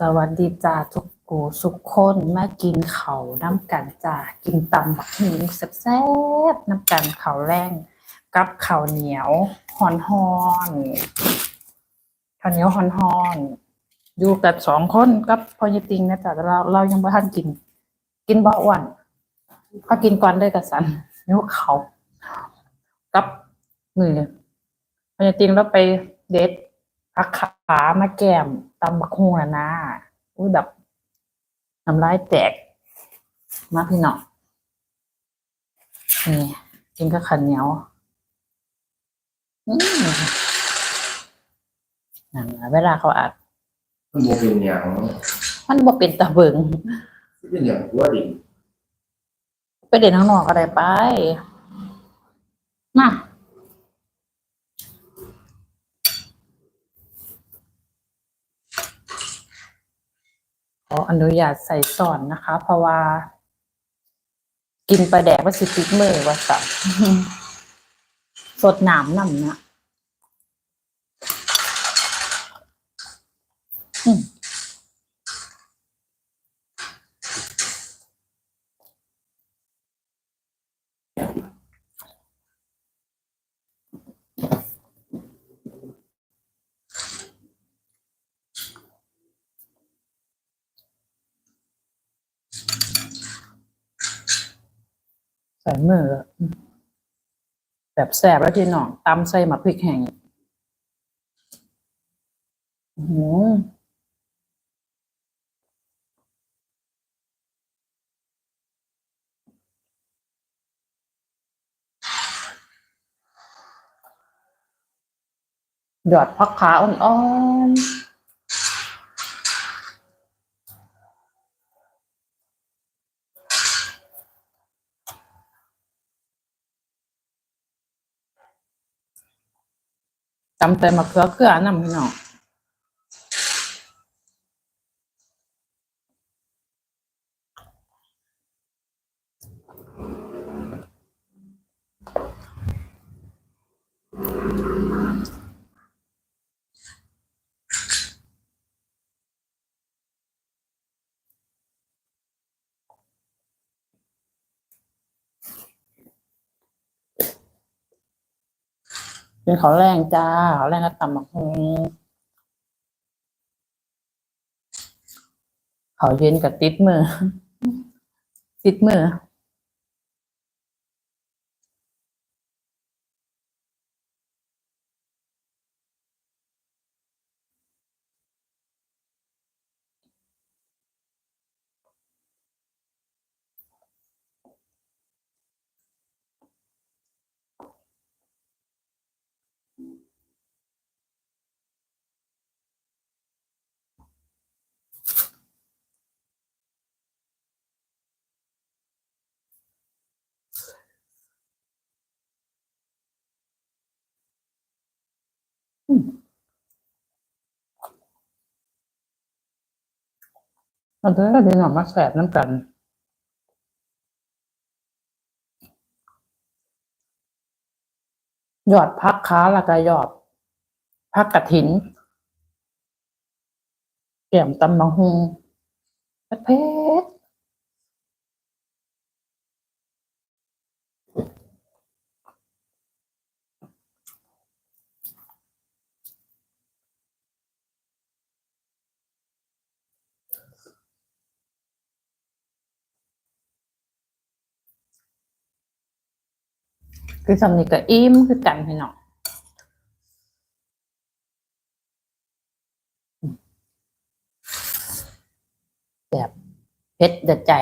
สวัสดีจ้าทุกกูสุกคนมากินเขาน้ำกันจ้ากินตำบักหุ่งแซ่บๆน้ำกันเขาแรงกับข้าวเหนียวหอนหอนข้าวเหนียวหอนหอนอยู่กับสองคนกับพอยายติงนะจ๊ะเราเรายังไม่ทันกิน กินเบ่อ้วนเขากินก่อนเลยกับสันนิ้วเขากับมือพอยายติงแล้วไปเด็ด พักขามาแก้มตำบักฮวนะนะอุ้ยแบบน้ำลายแตก มาพี่น้องนี่กินกับขันเหนียวอืมนั่นล่ะเวลาเขาอัดมันบ่เป็นหยังมันบ่เป็นตะเบิงมันเป็นหยังตัวดิไปเด่นข้างนอกก็ได้ไปมาข ออนุญาตใส่สอนนะคะ เพราะว่า กินปลาแดกว่าสิติดมือว่าสับสดหนามนํำนะอืม ใส่มืออแบบแสบแล้วที่น้องตำใส่หมักพริกแห้งหือหยอดพักขาอ่อนๆ ตำแต่มะเขือเขือน้ำพี่น้อง เป็นขอแรงจ้าขอแรงก็ตำมะฮงขอเย็นกับติดมือ ติดมือ เราจะได้ดีหน่อยมาแสบน้ำกันหยอดพักค้าแล้วก็ยอดพักกระถินแก้มตำบังฮงเพชร คือสำนีก็อิ่มคือกันพี่น้องแบบเพชรเด็ดใจ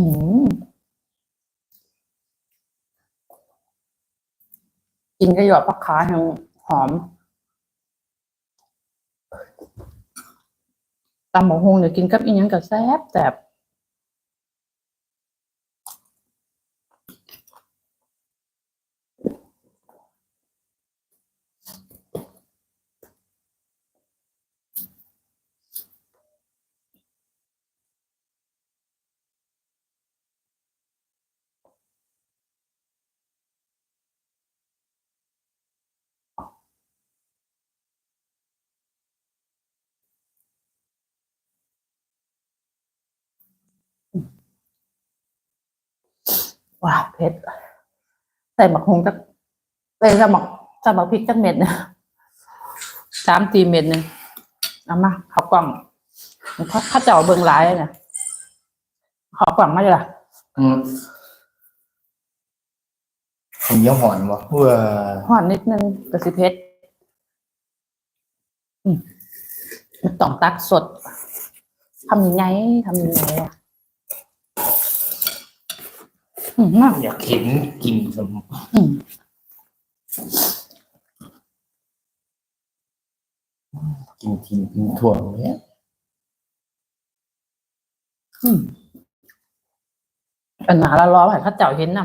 หือกินก็หยอดผักขาแห้งหอมตำหมูฮงเดี๋ยวกินกับอีนยังกับแซ่บแซ่บ ว้าเผ็ด ใส่หมักฮงจักใส่สมักใส่หมักพริกจักเม็ดนะสามตีเม็ดหนึ่งเอามาข้าวกล่องข้าข้าเจ้าเบิ่งหลายเลยเนี่ยข้าวกล่องมาเลยล่ะอืมผมยังหอนวะเพื่อห่อนนิดนึงกระสิเผ็ดอืมมันต้องตักสดทำยังไงทำยังไงอะ อืมมากอยากเห็นกินสมอืมกินทีกินถั่วเนี้ยอืมอันหนาละล้อให้เข้าเจ้าเห็นน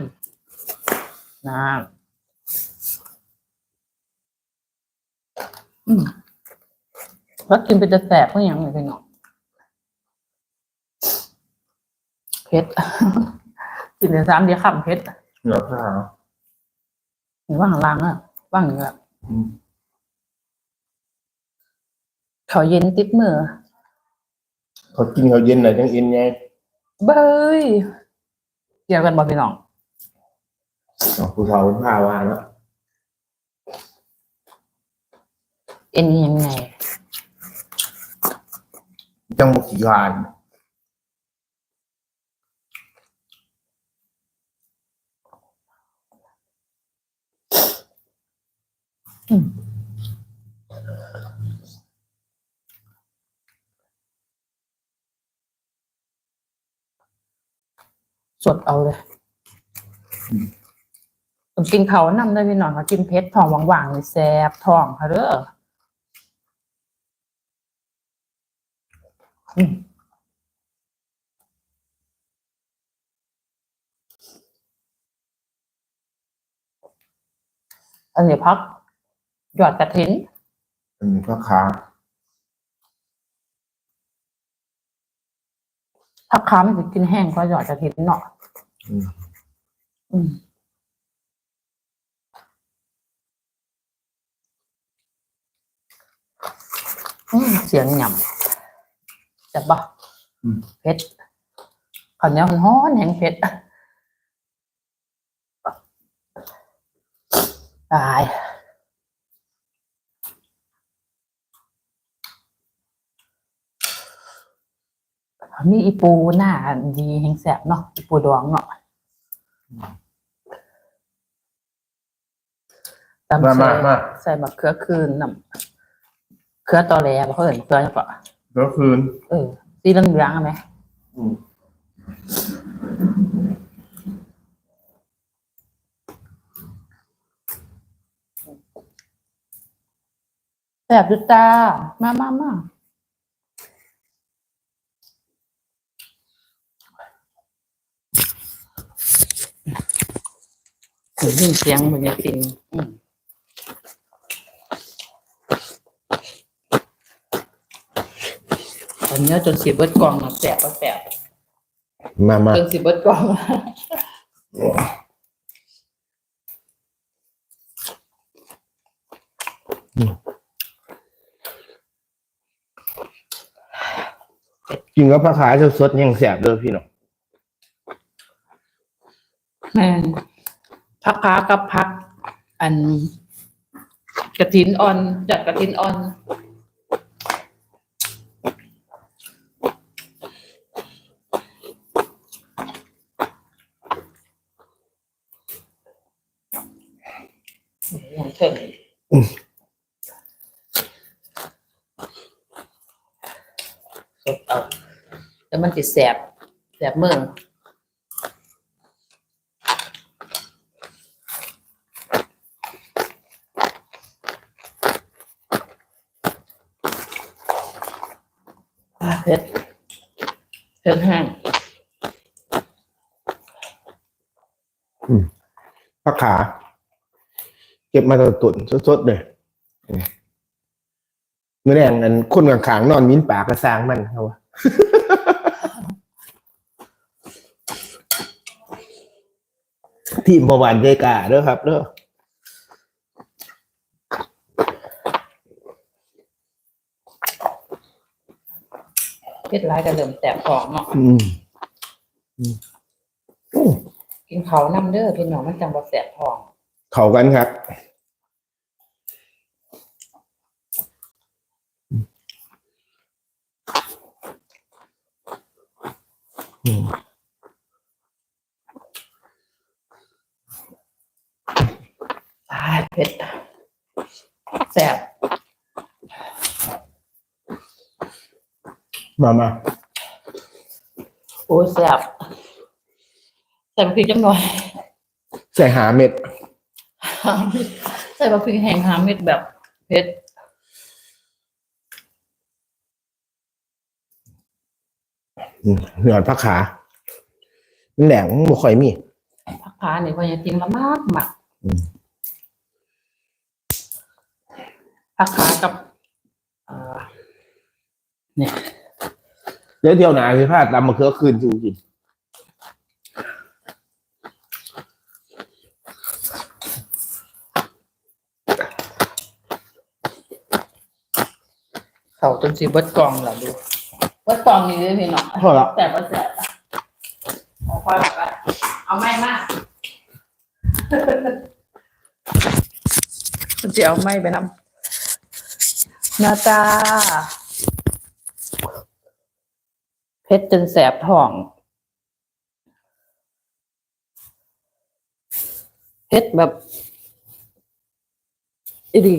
ำนะอืมแล้วกินเป็นจะแสบเพื่อหยังไงพี่น้องเผ็ด กินแต่สามเดียวข้ามเผ็ดเหลือข้าวหรือว่าข้างล่างอะว่างอย่างเงี้ยอืมเขาเย็นติดมือเขากินเขาวเย็นหน่อยจังเอ็นไงเบยเกี่ยวกันบ่พี่น้องอ๋อผู้สาวเป็นผ้าวาแล้วเอ็นยังไงจังบกขี่วาน สดเอาเลยผมกินเขานำได้พี่น้องเขากินเพชรทองหวางๆนี่แซ่บทองค่ะเด้ออันนี้พัก หยอดกระถินอันนี้ก็ขา ถ้าค้ามันจะกินแห้งก็หยอดกระถินเนาะอืมอืมอืมเสียงหย่ำจับปะอืม เผ็ดข้าวเหนียวมันฮ้อนแห้งเผ็ดตาย มีอีปูหน้าดีแห่งแสบเนาะอีปูดองเนาะตำมาใส่มามา ใส่มะเขือคืนน้ำเขือตอแหลบ่เขาเห็นเขือปะแล้วคืน เออสีเหลืองๆอะไหมอืม แสบดุตามามามา ถึงยินเสียงมันจะกินอืมตอนนี้จนสิบเบิดกล่องอะแสบก็แสบมามาจนสิบเบิดกล่องกินกับปลาขาสดๆยังแสบเลยพี่น้องแม่น พักค้ากับพัก อันกระถินอ่อน จัดกระถินอ่อนอย่างเถิงสดเอาแต่มันจะแสบแสบมืออ่าเผ็ด เผ็ดแห้งปลาขา เก็บมาตัวตุ่นสดๆเลยเมื่อแรงนั้นคนกลางขางนอนมิ้นปากกระซางมันเขาวะทีมประวันใจกาเด้อครับเด้อ เผ็ดร้ายก็เริ่มแสบท้องเนาะอืมอืมอืมกินกินเขาวนำเด้อพี่น้องมันจังบ่แสบท้อง เข้ากันครับอืมตายเผ็ดแสบ มามาโอ้ยแสบใส่บะพริกจังหน่อย ใส่หาเม็ด ใส่บะพริกแห้งหาเม็ดแบบเผ็ดอืมหยอดผักขามันแหลงบ่ค่อยมีผักผานี่พอจะกินละมากมากอืมผักขากับเอ่อเนี่ยเดี๋ยวเที่ยวหนาพี่พาดตำมะเขือคืนจูกินเขาจนสีเบิดกล่องเหรอดูเบิดกล่องนี่เลยพี่น้องพอละแต่ว่าแสบอะเอาพอละก็เอาไม่มากจะเอาไม่ไปนำนาตา เพชรจนแสบท้องเพชรแบบอีดี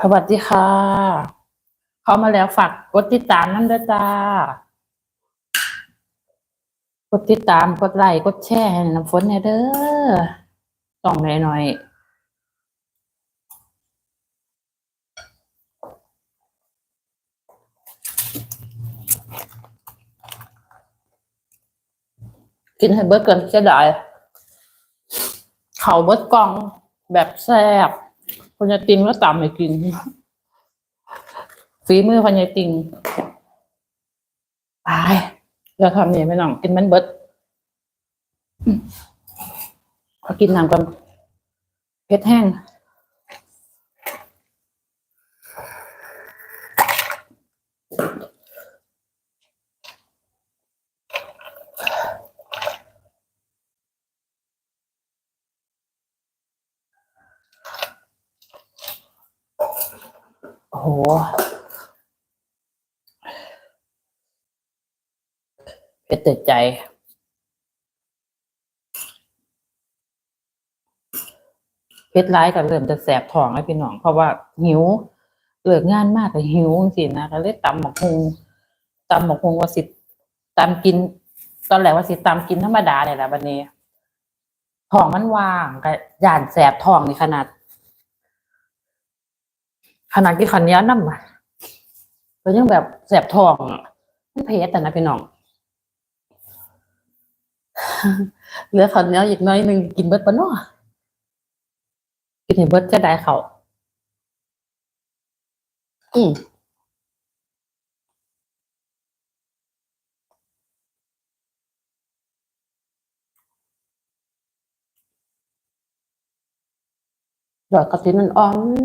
สวัสดีค่ะ เข้ามาแล้วฝากกดติดตามนั่นด้วยจ้ากดติดตามกดไลค์กดแชร์ให้น้ำฝนเนี่ยเด้อต้องหน่อยหน่อยๆ กินให้เบิดเกินจะได้เขาเบิดกลองแบบแซ่บพญาติงแล้วตำให้กินฝีมือพญาติงไปเดี๋ยวทำนี่ไม่น้องกินมันเบิดอืมขอกินน้ำก่อนเผ็ดแห้ง โอ้โหเผ็ดติดใจ เพชรร้ายก็เริ่มจะแสบท้องแล้วพี่น้อง เพราะว่าหิวเลิกงานมากก็หิวสินะก็เลยตำหมกฮงตำหมกฮงว่าสิตำกิน ตอนแรกว่าสิตำกินธรรมดาเนี่ยแหละวันนี้ท้องมันว่างก็ย่านแสบท้องในขนาด ขนาดกินขันเหนี้ยวน้ำอะก็ยังแบบแสบท้องอะมันเผ็ดแต่นะพี่น้องเหลือขันเหนี้ยวอีกหน้อยหนึ่งกินเบิดปะเนาะกินเห็นเบิร์ดจะได้เขาอืมดอกกระตินมันอ่อนอื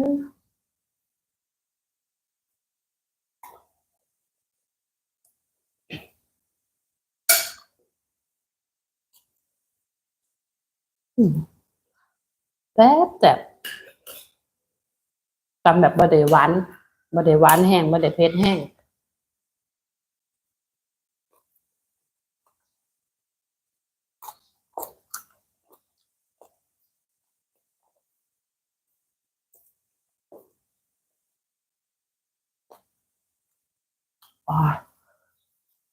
ม แซ่บแซ่บตำแบบบะเดหวานบะเดหวานแห้งบะเดเผ็ดแห้ง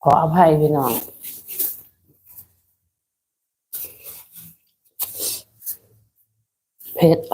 ขออภัยพี่น้อง pit.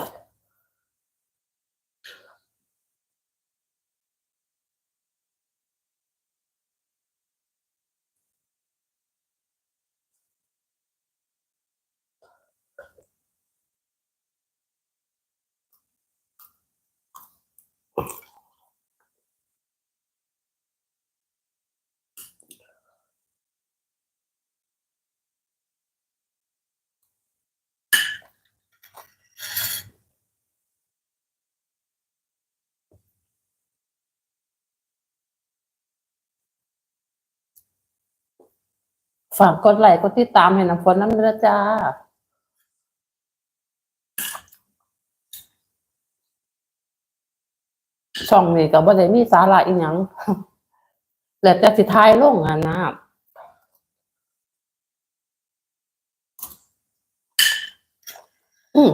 ฝากกดไลค์กดติดตามให้น้ำฝนน้ำเด้อจ้าช่องนี้ก็บ่ได้มีสาระอีหยังแล้วแต่สิทายลงอะนะอืม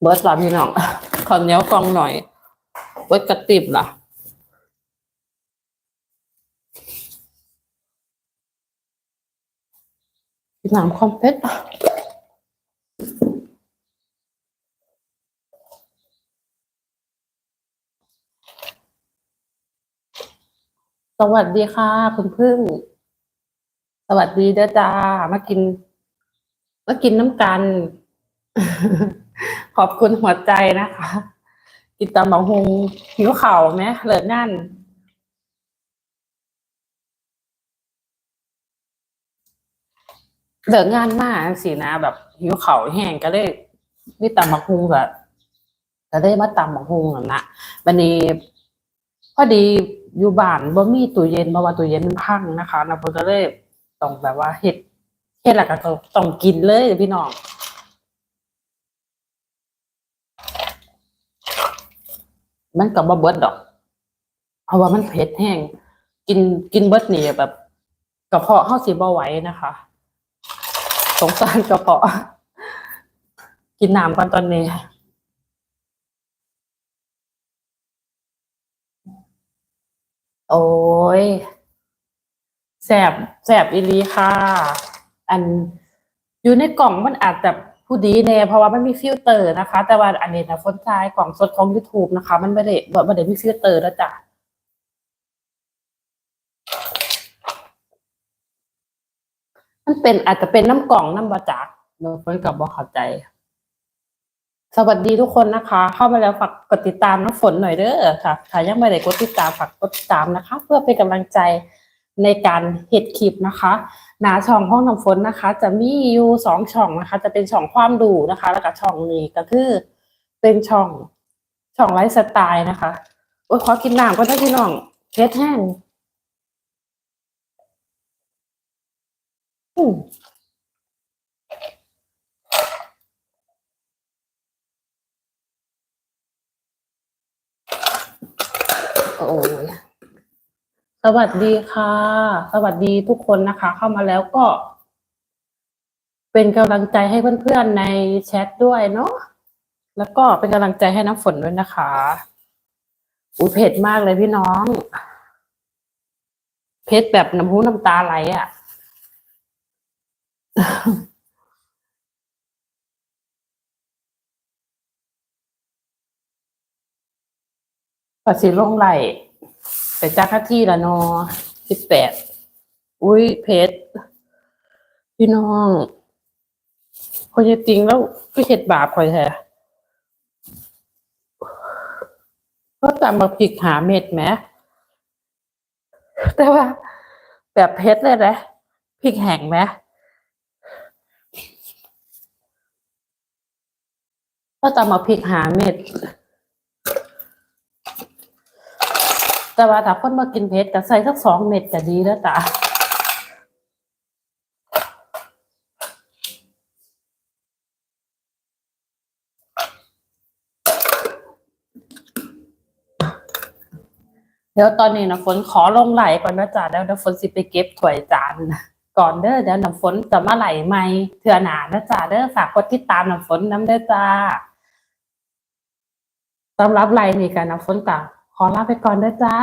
เบิร์ดล่ะพี่น้องขอเนียกองหน่อยเบิร์ดกระติบล่ะน้ำคอมเพล็กสวัสดีค่ะคุณพึ่ง สวัสดีเด้อจ้ามากิน มากินน้ำกัน ขอบคุณหัวใจนะคะ กินตำบักฮงหิวเข่าไหมเลิศนั่นเดินงานมากสินะ แบบหิวเข่าแห้งก็เลยนี่ตำบักฮงแบบก็ได้มาตำบักฮุงอะนะวันนี้พอดีอยู่บ้านบ่มีตู้เย็นเพราะว่าตู้เย็นมันพังนะคะนะผมก็เลยต้องแบบว่าเฮ็ดเฮ็ดแล้วก็ต้องกินเลยพี่น้อง มันก็บ่เบิดดอก เพราะว่ามันเผ็ดแห้ง กินกินเบิดนี่แบบกระเพาะเฮาสิบ่ไหวนะคะ สงสารกระเพาะ กินน้ำกันตอนนี้โอ้ยแสบแสบอีลีค่ะ อันอยู่ในกล่องมันอาจจะ ผู้ดีแน่เพราะว่ามันมีฟิลเตอร์นะคะ แต่ว่าอันนี้นะฟอนต์ไซส์กล่องสดของ YouTube นะคะ มันไม่ได้บ่ไม่ได้มีฟิลเตอร์แล้วจ้ะมันเป็นอาจจะเป็นน้ำกล่องน้ำบาจากเนอะเฟิร์นกับบ่เข้าใจ สวัสดีทุกคนนะคะ เข้ามาแล้วฝากกดติดตามน้ำฝนหน่อยเด้อค่ะถ้ายังไม่ได้กดติดตามฝากกดติดตามนะคะ เพื่อเป็นกำลังใจในการเฮ็ดคลิปนะคะ หนาช่องห้องน้ำฝนนะคะ จะมีอยู่สองช่องนะคะ จะเป็นช่องความดูนะคะ แล้วก็ช่องนี้ก็คือเป็นช่องช่องไลฟ์สไตล์นะคะโอ้ยขอกินน้ำก็ได้พี่น้องเพชรแห้งอืม โอ้ย สวัสดีค่ะ สวัสดีทุกคนนะคะ เข้ามาแล้วก็ เป็นกำลังใจให้เพื่อนๆในแชทด้วยเนาะแล้วก็เป็นกำลังใจให้น้ำฝนด้วยนะคะอุ้ยเผ็ดมากเลยพี่น้องเผ็ดแบบน้ำหูน้ำตาไหลอะ่ะปัดสีลงไหล ไปจ้าค่าที่ละนอสิบแปดอุ้ยเพชรพี่น้องคนจะจริงแล้วก็เห็ดบาปคอยแท้ก็ตามมาผิกหาเม็ดไหมแต่ว่า แบบเพชรเลยนะพริกแห้งไหมก็ตามมาพริกหาเม็ด แต่ว่าถ้าคนมากินเผ็ดก็ใส่สักสองเม็ดก็ดีแล้วจ้ะเดี๋ยวตอนนี้นะฝนขอลงไหลก่อนนะจ๊ะแล้วเดี๋ยวฝนสิไปเก็บถ้วยจานก่อนเด้อเดี๋ยวน้ำฝนจะมาไหลไหมเถื่อหนานะจ๊ะเด้อฝากกดติดตามน้ำฝนน้ำเด้อจ้าสำหรับไหลนี่กันน้ำฝนจ้ะ ขอลาไปก่อนเด้จ้า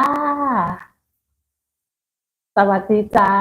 สวัสดีจ้า